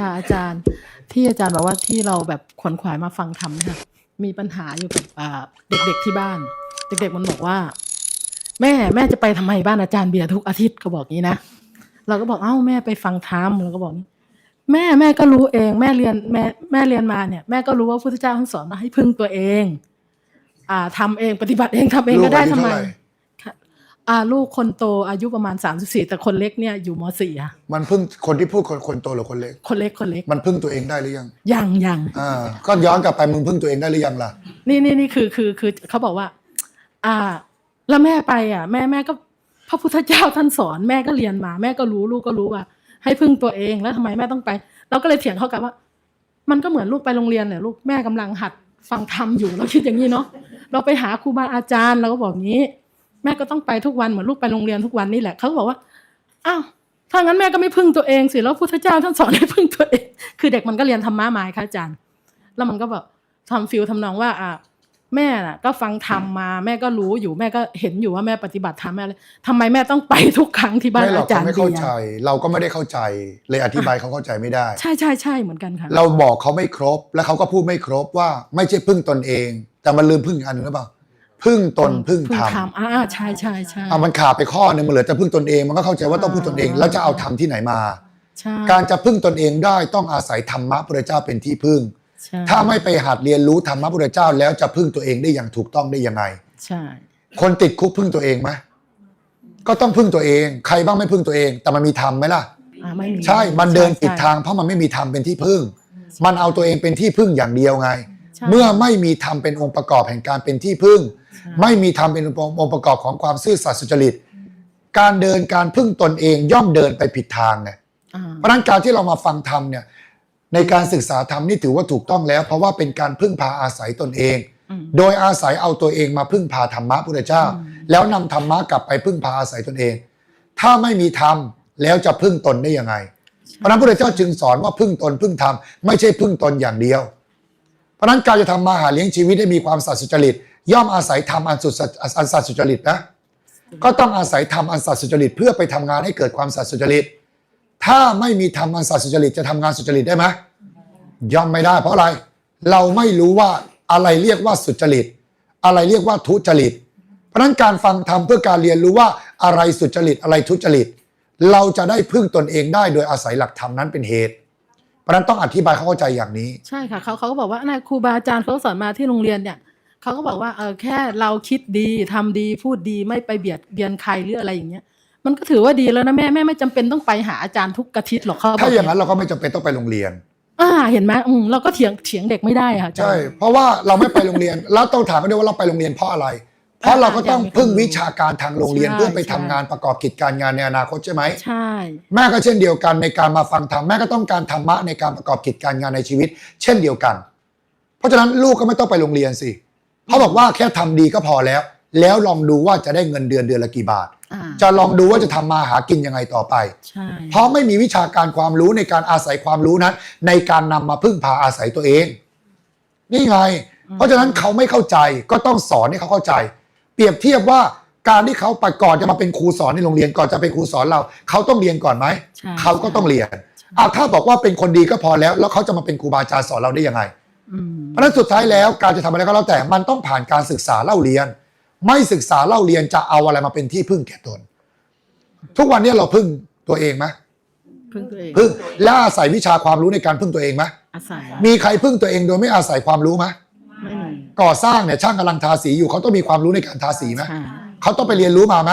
ค่ะ อาจารย์ที่อาจารย์บอกว่าที่เราแบบขวนขวายมาฟังธรรมเนี่ยมีปัญหาอยู่กับอ่าเด็กๆที่บ้าน เด็กๆมันบอกว่า แม่แม่จะไปทำไมบ้านอาจารย์เบียร์ทุกอาทิตย์ก็บอกงี้นะเราก็บอกเอ้าแม่ไปฟังธรรมเราก็บอก แม่แม่ก็รู้เอง แม่เรียนแม่แม่เรียนมาเนี่ย แม่ก็รู้ว่าพระพุทธเจ้าท่านสอนว่าให้พึ่งตัวเอง อ่าทำเองปฏิบัติเองทำเองก็ได้ลูทำอายุไมเท่าหร่ อ่าลูกคนโตอายุประมาณสามสิบสี่แต่คนเล็กเนี่ยอยู่มสี่อะมันพึ่งคนที่พูดคนคนโตหรือคนเล็ก คนเล็กคนเล็กมันพึ่งตัวเองได้หรือยังยังยังอ่าก็ย้อนกลับไปมึงพึ่งตัวเองได้หรือยังล่ะ นี่นี่นี่คือคือคือเขาบอกว่า อ่า แล้วแม่ไปอะ แม่แม่ก็พระพุทธเจ้าท่านสอนแม่ก็เรียนมา แม่ก็รู้ลูกก็รู้ว่า ให้พึ่งตัวเองแล้วทำไมแม่ต้องไป เราก็เลยเถียงเขากลับว่า มันก็เหมือนลูกไปโรงเรียนเนี่ยลูกแม่กำลังหัดฟังธรรมอยู่เราคิดอย่างนี้เนาะเราไปหาครูบาอาจารย์เราก็บอกงี้ แม่ก็ต้องไปทุกวันเหมือนลูกไปโรงเรียนทุกวันนี่แหละเขาก็บอกว่าอ้าวถ้างั้นแม่ก็ไม่พึ่งตัวเองสิแล้วพุทธเจ้าท่านสอนให้พึ่งตัวเอง คือเด็กมันก็เรียนธรรมะมาค่ะอาจารย์ แล้วมันก็แบบทำฟิลทำนองว่าอะแม่น่ะ ก็ฟังธรรมมาแม่ก็รู้อยู่แม่ก็เห็นอยู่ว่าแม่ปฏิบัติธรรมแม่เลยทำไมแม่ต้องไปทุกครั้งที่บ้านไม่หรอกอาจารเขาย์ไม่เบีเข้ายใจร์เราก็ไม่ได้เข้าใจ เลยอธิบายเขาเข้าใจไม่ได้ ใช่ใช่ใช่เหมือนกันค่ะเราบอกเขาไม่ครบ แล้วเขาก็พูดไม่ครบว่าไม่ใช่พึ่งตนเอง แต่มันลืมพึ่งอีกอันหนึ่งหรือเปล่า พึ่งตนพึ่งธรรมธรรมอ่าใช่ใช่ใช่อะมันขาดไปข้อหนึงมันเหลือแต่พึ่งตนเอง มันก็เข้าใจว่าต้องพึ่งตนเองแล้วจะเอาธรรมที่ไหนมา ใช่การจะพึ่งตนเองได้ต้องอาศัยธรรมะพระเจ้าเป็นที่พึ่ง ใช่ถ้าไม่ไปหัดเรียนรู้ธรรมะพระเจ้าแล้วจะพึ่งตัวเองได้อย่างถูกต้องได้ยังไง ใช่ คนติดคุกพึ่งตัวเองไหมก็ต้องพึ่งตัวเอง ใครบ้างไม่พึ่งตัวเอง แต่มันมีธรรมไหมล่ะ อ่าไม่มีใช่ มันเดินผิดใช่ทางเพราะมันไม่มีธรรมเป็นที่พึ่ง มันเอาตัวเองเป็นที่พึ่งอย่างเดียวไง ใช่เมื่อไม่มีธรรมเป็นองค์ประกอบแห่งการเป็นที่พึ่งใช่ ไม่มีธรรมเป็นองค์ประกอบของความซื่อสัตย์สุจริต การเดินการพึ่งตนเองย่อมเดินไปผิดทางไงอ่าเพราะฉะนั้นการที่เรามาฟังธรรมเนี่ยในการศึกษาธรรมนี่ถือว่าถูกต้องแล้ว เพราะว่าเป็นการพึ่งพาอาศัยตนเองอืมโดยอาศัยเอาตัวเองมาพึ่งพาธรรมะพุทธเจ้า แล้วนำธรรมะกลับไปพึ่งพาอาศัยตนเอง ถ้าไม่มีธรรมแล้วจะพึ่งตนได้ยังไง เพราะฉะนั้นพระเจ้าจึงสอนว่าพึ่งตนพึ่งธรรมไม่ใช่พึ่งตนอย่างเดียว เพราะฉะนั้นการจะทำมาหาเลี้ยงชีวิตให้มีความสัตย์สุจริต ย่อมอาศัยธรรมอันสุดอันสัตย์สุจริตนะก็ต้องอาศัยธรรมอันสัตย์สุจริต เพื่อไปทำงานให้เกิดความสัตย์สุจริต ถ้าไม่มีธรรมอันสัตย์สุจริตจะทำงานสุจริตได้ไหมย่อมไม่ได้ เพราะอะไร เราไม่รู้ว่าอะไรเรียกว่าสุจริต อะไรเรียกว่าทุจริต เพราะนั้นการฟังธรรมเพื่อการเรียนรู้ว่าอะไรสุจริตอะไรทุจริต เราจะได้พึ่งตนเองได้โดยอาศัยหลักธรรมนั้นเป็นเหตุเพราะนั้นต้องอธิบายเขาเข้าใจอย่างนี้ ใช่ค่ะเขาเขาก็บอกว่านะครูบาอาจารย์เขาสอนมาที่โรงเรียนเนี่ย เขาก็บอกว่าเออแค่เราคิดดีทำดีพูดดีไม่ไปเบียดเบียนใครหรืออะไรอย่างเงี้ย มันก็ถือว่าดีแล้วนะแม่แม่ไม่จำเป็นต้องไปหาอาจารย์ทุกอาทิตย์หรอกเขาบถ้าอกอย่างนั้นเราก็ไม่จำเป็นต้องไปโรงเรียน อ่าเห็นไหมอืมเราก็เถียงเถียงเด็กไม่ได้ค่ะอาจารใช่ย์เพราะว่าเราไม่ไปโรงเรียน แล้วต้องถามกันด้วยว่าเราไปโรงเรียนเพราะอะไร เพราะเราก็ต้องพึ่งวิชาการทางโรงเรียนใช่เพื่อไปทำงานประกอบกิจการงานในอนาคตใช่ไหมใช่แม่ก็เช่นเดียวกันในการมาฟังธรรมแม่ก็ต้องการธรรมะในการประกอบกิจการงานในชีวิต เช่นเดียวกัน เพราะฉะนั้นลูกก็ไม่ต้องไปโรงเรียนสิ เขาบอกว่าแค่ทำดีก็พอแล้ว แล้วลองดูว่าจะได้เงินเดือนเดือนละกี่บาท อ่าจะลองดูว่าจะทำมาหากินยังไงต่อไป ใช่เพราะไม่มีวิชาการความรู้ในการอาศัยความรู้นั้น ในการนำมาพึ่งพาอาศัยตัวเอง นี่ไง เพราะฉะนั้นเขาไม่เข้าใจก็ต้องสอนให้เขาเข้าใจ เปรียบเทียบว่าการที่เขาไปก่อนจะมาเป็นครูสอนในโรงเรียนก่อนจะเป็นครูสอนเรา เขาต้องเรียนก่อนไหม ใช่เขาก็ต้องเรียนอะถ้าบอกว่าเป็นคนดีก็พอแล้ว แล้วเขาจะมาเป็นครูบาอาจารย์สอนเราได้ยังไงอืม เพราะฉะนั้นสุดท้ายแล้วการจะทำอะไรก็แล้วแต่ มันต้องผ่านการศึกษาเล่าเรียน ไม่ศึกษาเล่าเรียนจะเอาอะไรมาเป็นที่พึ่งแก่ตน ทุกวันนี้เราพึ่งตัวเองไหมพึ่งตัวเองพึ่งและอาศัยวิชาความรู้ในการพึ่งตัวเองไหมอาศัยมีใครพึ่งตัวเองโดยไม่อาศัยความรู้ไหมไม่มีก่อสร้างเนี่ยช่างกำลังทาสีอยู่เขาต้องมีความรู้ในการทาสีไหมใช่เขาต้องไปเรียนรู้มาไหม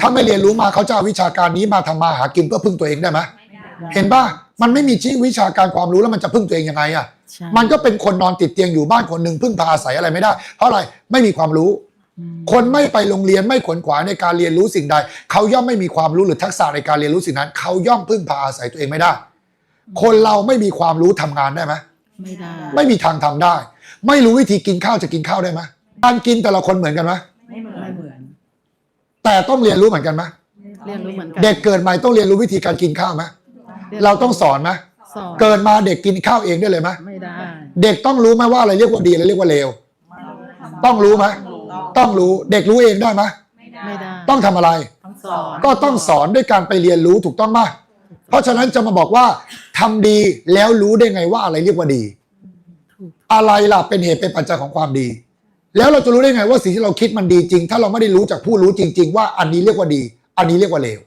ถ้าไม่เรียนรู้มาเขาจะเอาวิชาการนี้มาทำมาหากินเพื่อพึ่งตัวเองได้ไหมเห็นป่ะ มันไม่มีชี้วิชาการความรู้แล้วมันจะพึ่งตัวเองยังไงอะ ใช่มันก็เป็นคนนอนติดเตียงอยู่บ้านคนหนึ่งพึ่งพาอาศัยอะไรไม่ได้ เพราะอะไรไม่มีความรู้ อืมคนไม่ไปโรงเรียนไม่ขวนขวายในการเรียนรู้สิ่งใด เขาย่อมไม่มีความรู้หรือทักษะในการเรียนรู้สิ่งนั้น เขาย่อมพึ่งพาอาศัยตัวเองไม่ได้ คนเราไม่มีความรู้ทำงานได้ไหมไม่ได้ ไม่มีทางทำได้ ไม่รู้วิธีกินข้าวจะกินข้าวได้ไหมการกินแต่ละคนเหมือนกันไหมไม่เหมือนแต่ต้องเรียนรู้เหมือนกันไหมเรียนรู้เหมือนกันเด็กเกิดใหม่ต้องเรียนรู้วิธีการกินข้าวไหม เราต้องสอนไหมสอนเกิดมาเด็กกินข้าวเองได้เลยไหมไม่ได้ เด็กต้องรู้ไหมว่าอะไรเรียกว่าดีอะไรเรียกว่าเลวต้องรู้ไหมต้องรู้เด็กรู้เองได้ไหมไม่ได้ ต้องทำอะไรต้องสอนก็ต้องสอนด้วยการไปเรียนรู้ถูกต้องไหมเพราะฉะนั้นจะมาบอกว่าทำดีแล้วรู้ได้ไงว่าอะไรเรียกว่าดีถูกอะไรล่ะเป็นเหตุเป็นปัจจัยของความดี แล้วเราจะรู้ได้ไงว่าสิ่งที่เราคิดมันดีจริง ถ้าเราไม่ได้รู้จากผู้รู้จริง ๆ ว่าอันนี้เรียกว่าดี อันนี้เรียกว่าเลว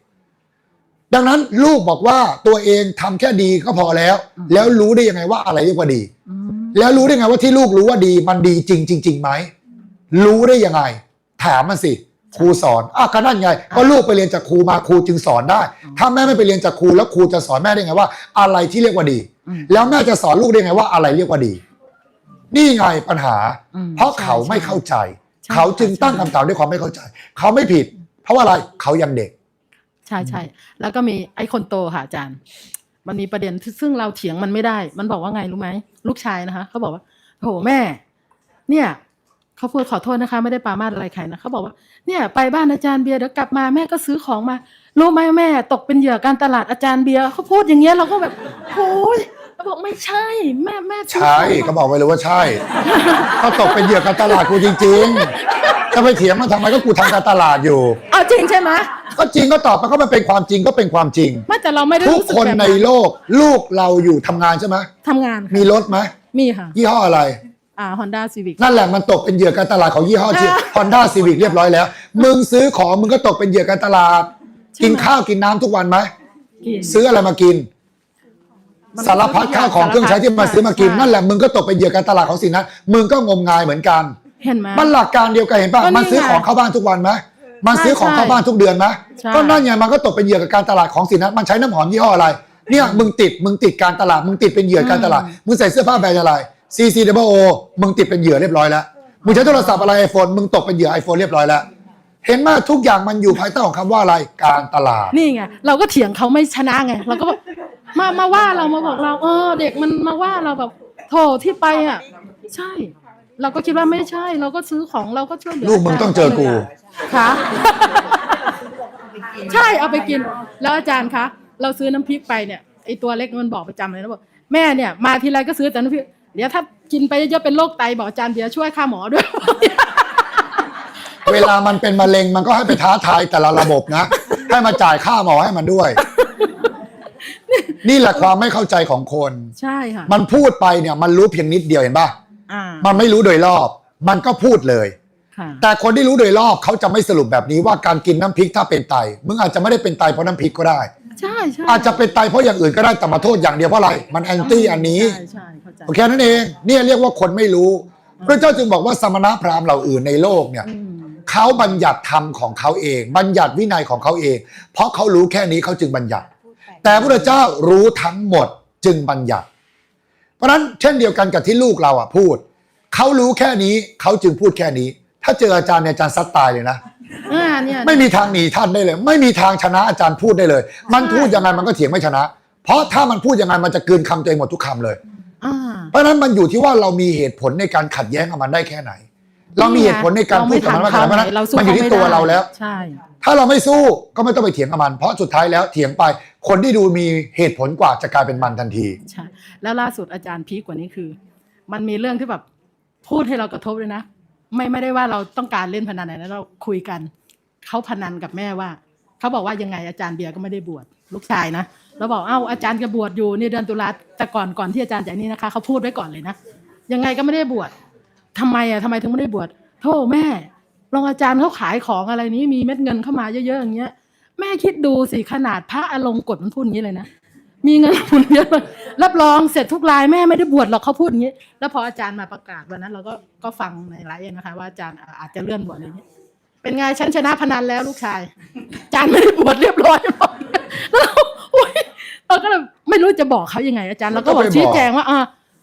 ดังนั้นลูกบอกว่าตัวเองทำแค่ดีก็พอแล้ว แล้วรู้ได้ยังไงว่าอะไรเรียกว่าดีอืมแล้วรู้ได้ไงว่าที่ลูกรู้ว่าดีมันดีจริงจริงๆไหมรู้ได้ยังไง ถามมันสิครูสอนอะก็นั่นไงก็ลูกไปเรียนจากครูมาครูจึงสอนได้ ถ้าแม่ไม่ไปเรียนจากครูแล้วครูจะสอนแม่ได้ไงว่า อะไรที่เรียกว่าดีอืมแล้วแม่จะสอนลูกได้ไงว่าอะไรเรียกว่าดี นี่ไงปัญหาอืมเพราะใช่เขาไม่เข้าใจใช่เขาจึงใช่ตั้งคำถามด้วยความไม่เข้าใจ เขาไม่ผิด เพราะว่าอะไรเขายังเด็ก ใช่ใช่แล้วก็มีไอ้คนโตค่ะอาจารย์ มันมีประเด็นที่ซึ่งเราเถียงมันไม่ได้ มันบอกว่าไงรู้ไหมลูกชายนะคะเขาบอกว่าโหแม่ เนี่ยเขาพูดขอโทษนะคะ ไม่ได้ปรามาสอะไรใครนะเขาบอกว่าเนี่ยไปบ้านอาจารย์เบียร์เดี๋ยวกลับมาแม่ก็ซื้อของมารู้ไหมแม่ ตกเป็นเหยื่อการตลาดอาจารย์เบียร์เขาพูดอย่างเงี้ยเราก็แบบโอ้ยเรา บอกไม่ใช่ แม่แม่ซื้อใช่ของก็มาบอกไปเลยว่าใช่ก็ตกเป็นเหยื่อการตลาดกูจริงๆจะไปเถียงมันทำไมก็กูทำการตลาดอยู่ เอาจริงใช่ไหมก็จริงก็ตอบไปก็มันเป็นความจริงก็เป็นความจริง ไม่แต่เราไม่ได้ทุกรู้สึกคนแบบในโลกลูกเราอยู่ทำงานใช่ไหมทำงานค่ะมีรถไหมมีค่ะ ยี่ห้ออะไร อ่าฮอนด้าซีวิก นั่นแหละมันตกเป็นเหยื่อการตลาดของยี่ห้อชื่อ Honda Civic เรียบร้อยแล้ว มึงซื้อของมึงก็ตกเป็นเหยื่อการตลาด ใช่ไหม กินข้าวกินน้ำทุกวันไหม กินซื้ออะไรมากินมัน สารพัดข้าวของเครื่องใช้ที่มาซื้อมากินใช่นั่นแหละมึงก็ตกเป็นเหยื่อการตลาดของสิ่งนั้นมึงก็งมงายเหมือนกันเห็นไหมมันหลักการเดียวกันเห็นป่ะก็นี่มันซื้อของเข้าบ้านทุกวันไหมมันซื้อของเข้าบ้านทุกเดือนไหมใช่ ก็นั่นไงมันก็ตกเป็นเหยื่อกับการตลาดของสิ่งนั้นมันใช้น้ำหอมยี่ห้ออะไร เนี่ยมึงติดมึงติดการตลาดมึงติดเป็นเหยื่อการตลาดมึงใส่เสื้อผ้าแบรนด์อะไร CC W O มึงติดเป็นเหยื่อเรียบร้อยแล้วมึงใช้โทรศัพท์อะไรไอโฟนมึงตกเป็นเหยื่อไอโฟนเรียบร้อยแล้วเห็นไหมทุกอย่างมันอยู่ภายใต้ของคำว่าอะไรการตลาด นี่ไงเราก็เถียงเขาไม่ชนะไงเราก็แบบ มามาว่าเรามาบอกเรา เออ เด็กมันมาว่าเราแบบโถที่ไปอะ ใช่ เราก็คิดว่าไม่ใช่ เราก็ซื้อของเราก็ช่วยเหลือลูกมึงต้องเจอกูค่ะ ใช่เอาไปกิน แล้วอาจารย์คะเราซื้อน้ำพริกไปเนี่ยไอตัวเล็กมันบอกประจำเลยนะบอกแม่เนี่ย มาทีไรก็ซื้อแต่น้ำพริกเดี๋ยวถ้ากินไปเยอะๆเป็นโรคไตบอกอาจารย์เบียร์ช่วยค่าหมอด้วย เวลามันเป็นมะเร็งมันก็ให้ไปท้าทายแต่ละระบบนะ ให้มาจ่ายค่าหมอให้มันด้วย นี่แหละความไม่เข้าใจของคน ใช่ค่ะมันพูดไปเนี่ยมันรู้เพียงนิดเดียวเห็นป่ะอ่ามันไม่รู้โดยรอบ มันก็พูดเลย ค่ะ แต่คนที่รู้โดยรอบเขาจะไม่สรุปแบบนี้ว่าการกินน้ำพริกถ้าเป็นไตมึงอาจจะไม่ได้เป็นไตเพราะน้ำพริกก็ได้ ใช่ใช่อาจจะเป็นไตเพราะอย่างอื่นก็ได้แต่มาโทษอย่างเดียวเพราะอะไร มันแอนตี้อันนี้ ใช่ใช่เข้าใจ โอเคนั่นเองเนี่ยเรียกว่าคนไม่รู้ พระเจ้าจึงบอกว่าสมณพราหมณ์เหล่าอื่นในโลกเนี่ยอืม เขาบัญญัติธรรมของเขาเอง บัญญัติวินัยของเขาเอง เพราะเขารู้แค่นี้เขาจึงบัญญัติ แต่พระเจ้ารู้ทั้งหมดจึงบัญญัติ เพราะฉะนั้นเช่นเดียวกันกับที่ลูกเราอะพูด เขารู้แค่นี้เขาจึงพูดแค่นี้ ถ้าเจออาจารย์เนี่ยอาจารย์ซัดตายเลยนะอ่าเนี่ยไม่มีทางหนีท่านได้เลย ไม่มีทางชนะอาจารย์พูดได้เลย มันพูดยังไงมันก็เถียงไม่ชนะ เพราะถ้ามันพูดยังไงมันจะกลืนคำตัวเองหมดทุกคำเลย อ่า เพราะฉะนั้นมันอยู่ที่ว่าเรามีเหตุผลในการขัดแย้งกับมันได้แค่ไหน เรามีเหตุผลในการพูดกับมันว่าแค่ไหนเพราะฉะนั้นเราสู้มันอยู่ที่ตัวเราแล้ว ใช่ ถ้าเราไม่สู้ก็ไม่ต้องไปเถียงกับมัน เพราะสุดท้ายแล้วเถียงไป คนที่ดูมีเหตุผลกว่าจะกลายเป็นมันทันที ใช่แล้วล่าสุดอาจารย์พีกว่านี้คือ มันมีเรื่องที่แบบพูดให้เรากระทบเลยนะ ไม่ไม่ได้ว่าเราต้องการเล่นพนันอะไรนะเราคุยกันเขาพนันกับแม่ว่าเขาบอกว่ายังไงอาจารย์เบียร์ก็ไม่ได้บวชลูกชายนะแล้วบอกเอ้าอาจารย์จะบวชอยู่นี่เดือนตุลาแต่ก่อนก่อนที่อาจารย์จะนี่นะคะเขาพูดไว้ก่อนเลยนะยังไงก็ไม่ได้บวชทำไมอะทำไมถึงไม่ได้บวชโธ่แม่รองอาจารย์เขาขายของอะไรนี้มีเม็ดเงินเข้ามาเยอะๆอย่างเงี้ย แม่คิดดูสิขนาดพระอารมณ์กดมันพูดอย่างนี้เลยนะมีเงินทุนเยอะรับรองเสร็จทุกรายแม่ไม่ได้บวชหรอกเขาพูดอย่างนี้ แล้วพออาจารย์มาประกาศวันนั้น เราก็ก็ฟังในไลฟ์นะคะ ว่าอาจารย์อาจจะเลื่อนบวชอะไรอย่างนี้เป็นไงฉันชนะพนันแล้วลูกชายอาจารย์ไม่ได้บวชเรียบร้อยหมดแล้วเราอุ๊ยเราก็เลยไม่รู้จะบอกเขายังไง อาจารย์เราก็บอก็กไปบอกชี้แจงว่าอ่า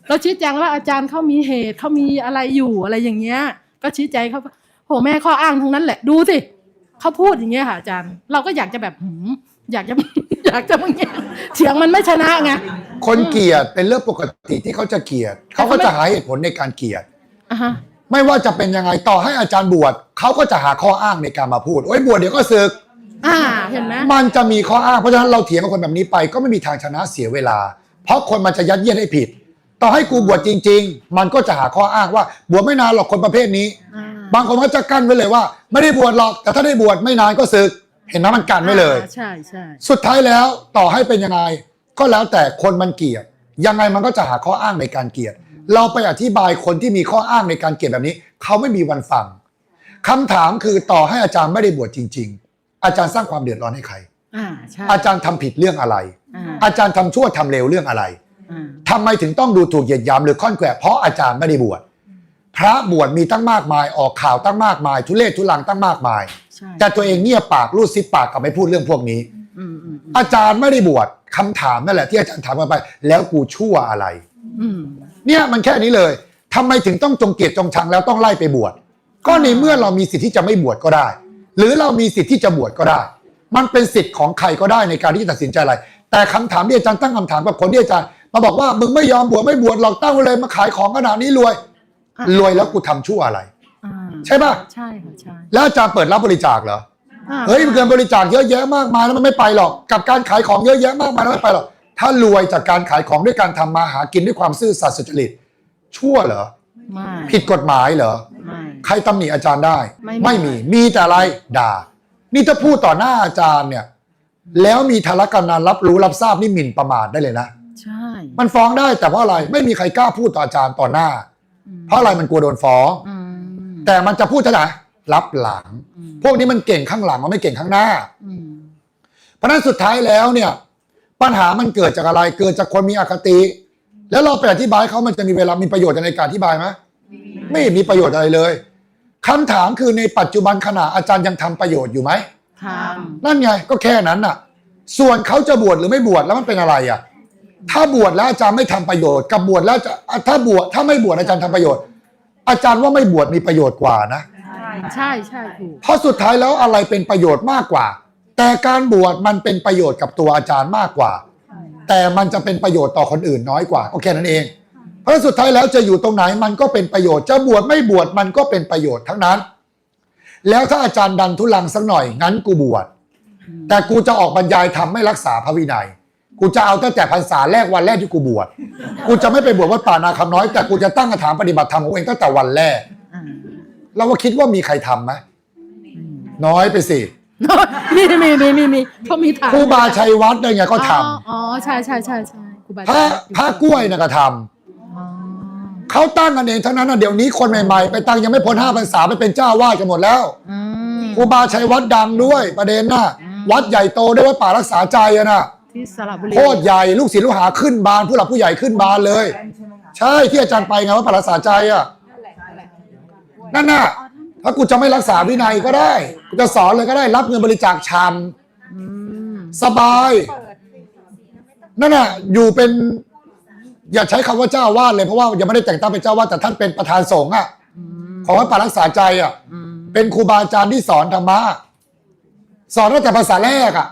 เราชี้แจงว่าอาจารย์เขามีเหตุเขามีอะไรอยู่อะไรอย่างเงี้ย ก็ชี้แจงเขาโหแม่ข้ออ้างทั้งนั้นแหละดูสิ เขาพูดอย่างเงี้ยค่ะอาจารย์ เราก็อยากจะแบบหืมอยากจะ อยากจะมึงเงี้ยเถียงมันไม่ชนะไง คนเกลียดเป็นเรื่องปกติที่เขาจะเกลียด เขาก็จะหาเหตุผลในการเกลียด อะฮะ ไม่ว่าจะเป็นยังไงต่อให้อาจารย์บวชเขาก็จะหาข้ออ้างในการมาพูดโอ้ยบวชเดี๋ยวก็ศึก อ่า เห็นไหมมันจะมีข้ออ้างเพราะฉะนั้นเราเถียงกับคนแบบนี้ไปก็ไม่มีทางชนะเสียเวลา เพราะคนมันจะยัดเยียดให้ผิด ต่อให้กูบวชจริง ๆ มันก็จะหาข้ออ้างว่าบวชไม่นานหรอกคนประเภทนี้ อ่า บางคนก็จะกั้นไว้เลยว่า ไม่ได้บวชหรอก แต่ถ้าได้บวชไม่นานก็ศึก เห็นไหมมันกันไว้เลย อ่าใช่ใช่สุดท้ายแล้วต่อให้เป็นยังไง ก็แล้วแต่คนมันเกลียด ยังไงมันก็จะหาข้ออ้างในการเกลียด เราไปอธิบายคนที่มีข้ออ้างในการเกลียดแบบนี้ เขาไม่มีวันฟังคำถามคือต่อให้อาจารย์ไม่ได้บวชจริง ๆ อาจารย์สร้างความเดือดร้อนให้ใคร อ่าใช่อาจารย์ทำผิดเรื่องอะไร อ่าอาจารย์ทำชั่วทำเลวเรื่องอะไรอ่าทำไมถึงต้องดูถูกเหยียดหยามหรือค่อนแกวะเพราะอาจารย์ไม่ได้บวช พระบวชมีตั้งมากมายออกข่าวตั้งมากมาย ทุเลศทุลังตั้งมากมาย ใช่แต่ตัวเองเงียบปากรูดซิปปากกับไม่พูดเรื่องพวกนี้อืมอืมอืมอาจารย์ไม่ได้บวชคำถามนั่นแหละที่อาจารย์ถามมาไป แล้วกูชั่วอะไร อืมเนี่ยมันแค่นี้เลยทำไมถึงต้องจงเกลียดจงชังแล้วต้องไล่ไปบวชก็ในเมื่อเรามีสิทธิ์ที่จะไม่บวชก็ได้ หรือเรามีสิทธิ์ที่จะบวชก็ได้ มันเป็นสิทธิ์ของใครก็ได้ในการที่จะตัดสินใจอะไร แต่คำถามที่อาจารย์ตั้งคำถามกับคนที่อาจารย์มาบอกว่ามึงไม่ยอมบวชไม่บวชหรอกตั้งไว้เลยมาขายของขนาดนี้รวยอะ รวยแล้วกูทำชั่วอะไรอ่าใช่ป่ะใช่ค่ะใช่แล้วอาจารย์เปิดรับบริจาคเหรออ่าเฮ้ยมันเกินบริจาคเยอะแยะมากมายแล้วมันไม่ไปหรอก กับการขายของเยอะแยะมากมายแล้วไม่ไปหรอก ถ้ารวยจากการขายของด้วยการทำมาหากินด้วยความซื่อสัตย์สุจริต ชั่วเหรอไม่ผิดกฎหมายเหรอไม่ใครตำหนิอาจารย์ได้ ไม่มีมีมีแต่อะไรด่า นี่ถ้าพูดต่อหน้าอาจารย์เนี่ย แล้วมีธารกำนันรับรู้รับทราบนี่หมิ่นประมาทได้เลยนะใช่ มันฟ้องได้แต่เพราะอะไรไม่มีใครกล้าพูดต่ออาจารย์ต่อหน้าอืม เพราะอะไรมันกลัวโดนฟ้องอืมแต่มันจะพูดเท่าไหร่รับหลังอืมพวกนี้มันเก่งข้างหลังมันไม่เก่งข้างหน้าอืมเพราะฉะนั้นสุดท้ายแล้วเนี่ย ปัญหามันเกิดจากอะไรเกิดจากคนมีอคติ แล้วเราไปอธิบายเขามันจะมีเวลามีประโยชน์ในการอธิบายไหมไม่มีประโยชน์อะไรเลยคำถามคือในปัจจุบันขณะอาจารย์ยังทำประโยชน์อยู่ไหมทนั่นไงก็แค่นั้นน่ะ ส่วนเขาจะบวชหรือไม่บวชแล้วมันเป็นอะไรอะ ถ้าบวชแล้วอาจารย์ไม่ทำประโยชน์ กับบวชแล้วจะอะถ้าบวชถ้าไม่บวชอาจารย์ทำประโยชน์ อาจารย์ว่าไม่บวชมีประโยชน์กว่านะำใช่ใช่ถูกเพราะสุดท้ายแล้วอะไรเป็นประโยชน์มากกว่า แต่การบวชมันเป็นประโยชน์กับตัวอาจารย์มากกว่า แต่มันจะเป็นประโยชน์ต่อคนอื่นน้อยกว่าก็แค่นั้นเอง เพราะสุดท้ายแล้วจะอยู่ตรงไหนมันก็เป็นประโยชน์จะบวชไม่บวชมันก็เป็นประโยชน์ทั้งนั้น แล้วถ้าอาจารย์ดันทุลังสักหน่อยงั้นกูบวชแต่กูจะออกบรรยายทำไม่รักษาพระวินัย กูจะเอาตั้งแต่พรรษาแรกวันแรกที่กูบวช กูจะไม่ไปบวชวัดป่านาคำน้อย แต่กูจะตั้งกระถางปฏิบัติธรรมของเองตั้งแต่วันแรกอ่าเราว่าคิดว่ามีใครทำไหมอืมน้อยไปสิ มีมีมีมีมีเขามีถามครูบาชัยวัดเนี่ยไงก็ทอ๋ออ๋อใช่ใช่ใช่ใช่ครูบาำพระพระกล้วยนะก็ทอ๋อำเขาตั้งกันเองทั้งนั้นนะเดี๋ยวนี้คนใหม่ๆ ไปตั้งยังไม่พ้นห้าพรรษาไปเป็นเจ้าวาดกันหมดแล้วอืมครูบาชัยวัดดังด้วยประเด็นน่ะอืมวัดใหญ่โตด้วยวัดป่ารักษาใจอะนะ ที่สระบุรีโคตรใหญ่ลูกศิษย์ลูกหาขึ้นบานผู้หลักผู้ใหญ่ขึ้นบานเลย ใช่ที่อาจารย์ไปไงวัดป่ารักษาใจอะนั่นน่ะถ้ากูจะไม่รักษาวินัยก็ได้กูจะสอนเลยก็ได้รับเงินบริจาคชามอืมสบายนั่นน่ะอยู่เป็น อย่าใช้คำว่าเจ้าอาวาดเลยเพราะว่ายังไม่ได้แต่งตั้งเป็นเจ้าอาวาดแต่ท่านเป็นประธานสงฆ์อะอืมของวัดป่ารักษาใจอะอืมเป็นครูบาอาจารย์ที่สอนธรรมะสอนตั้งแต่ภาษาแรกอะ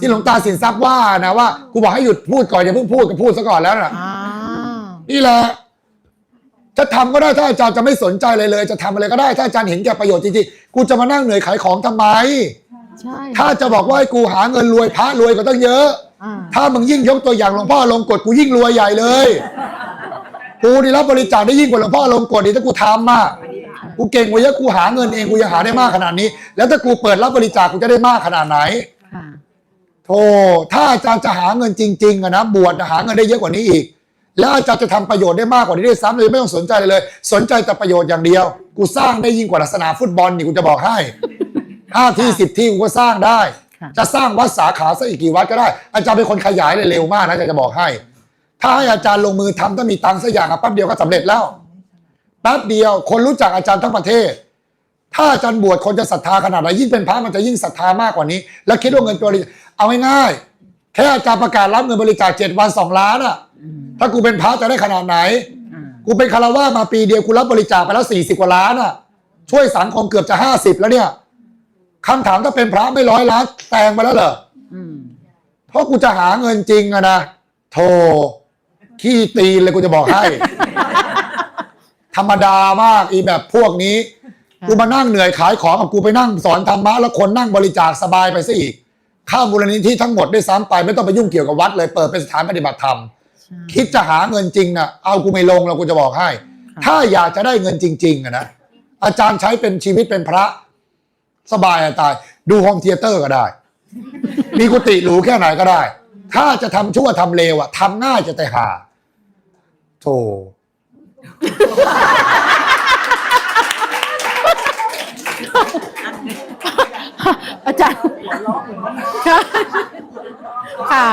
ที่หลวงตาสินทรัพย์ว่านะว่ากูบอกให้หยุดพูดก่อนอย่าเพิ่งพูดก็พูดซะก่อนแล้วน่ะอ่านี่แหละจะทำก็ได้ถ้าอาจารย์จะไม่สนใจเลยเลย จะทำอะไรก็ได้ถ้าอาจารย์เห็นแก่ประโยชน์จริงๆกูจะมานั่งเหนื่อยขายของทำไม ใช่ถ้าจะบอกว่าให้กูหาเงินรวยพระรวยก็ต้องเยอะ อ่าถ้ามึงยิ่งยกตัวอย่างหลวงพ่อลงกฎกูยิ่งรวยใหญ่เลย กูนี่รับบริจาคได้ยิ่งกว่าหลวงพ่อลงกฎอีกถ้ากูทำอะกูเก่งกว่าเยอะกูหาเงินเองกูยังหาได้มากขนาดนี้ แล้วถ้ากูเปิดรับบริจาคกูจะได้มากขนาดไหนค่ะ โธ่ถ้าอาจารย์จะหาเงินจริงๆอะนะบวชน่ะหาเงินได้เยอะกว่านี้อีก แล้วอาจารย์จะทำประโยชน์ได้มากกว่านี้ด้วยซ้ำเลยไม่ต้องสนใจเลยเลย สนใจแต่ประโยชน์อย่างเดียว กูสร้างได้ยิ่งกว่าสนามฟุตบอลนี่กูจะบอกให้ห้าที่สิบที่กูก็สร้างได้ค่ะจะสร้างวัดสาขาซะอีกกี่วัดก็ได้ อาจารย์เป็นคนขยายเลยเร็วมากนะอาจารย์จะบอกให้ ถ้าให้อาจารย์ลงมือทำถ้ามีตังค์สักอย่างอะแป๊บเดียวก็สำเร็จแล้วแป๊บเดียวคนรู้จักอาจารย์ทั้งประเทศ ถ้าอาจารย์บวชคนจะศรัทธาขนาดไหนยิ่งเป็นพระมันจะยิ่งศรัทธามากกว่านี้ แล้วคิดว่าเงินบริจาคเอาง่ายๆแค่อาจารย์ประกาศรับเงินบริจาคเจ็ดวันสองล้านอะอืมถ้ากูเป็นพระจะได้ขนาดไหนอ่ากูเป็นคารวะมาปีเดียวกูรับบริจาคไปแล้วสี่สิบกว่าล้านอะช่วยสังคมเกือบจะห้าสิบแล้วเนี่ยคำถามถ้าเป็นพระไม่ร้อยล้านแตงไปแล้วเหรออืมเพราะกูจะหาเงินจริงอะนะโธ่ขี้ตีนเลยกูจะบอกให้ ธรรมดามากอีแบบพวกนี้ กูมานั่งเหนื่อยขายของกับกูไปนั่งสอนธรรมะแล้วคนนั่งบริจาคสบายไปซะอีกข้าวมูลนิธิทั้งหมดด้วยซ้ำไปไม่ต้องไปยุ่งเกี่ยวกับวัดเลยเปิดเป็นสถานปฏิบัติธรรมใช่คิดจะหาเงินจริงนะเอากูไม่ลงแล้วกูจะบอกให้ค่ะถ้าอยากจะได้เงินจริงๆอะนะอาจารย์ใช้เป็นชีวิตเป็นพระ สบายอะตาย ดูโฮมเทเตอร์ก็ได้ มีกุฏิหรูแค่ไหนก็ได้ ถ้าจะทำชั่วทำเลวอะทำง่ายจะแต่หาโธ่ อาจารย์ค่ะค่ะ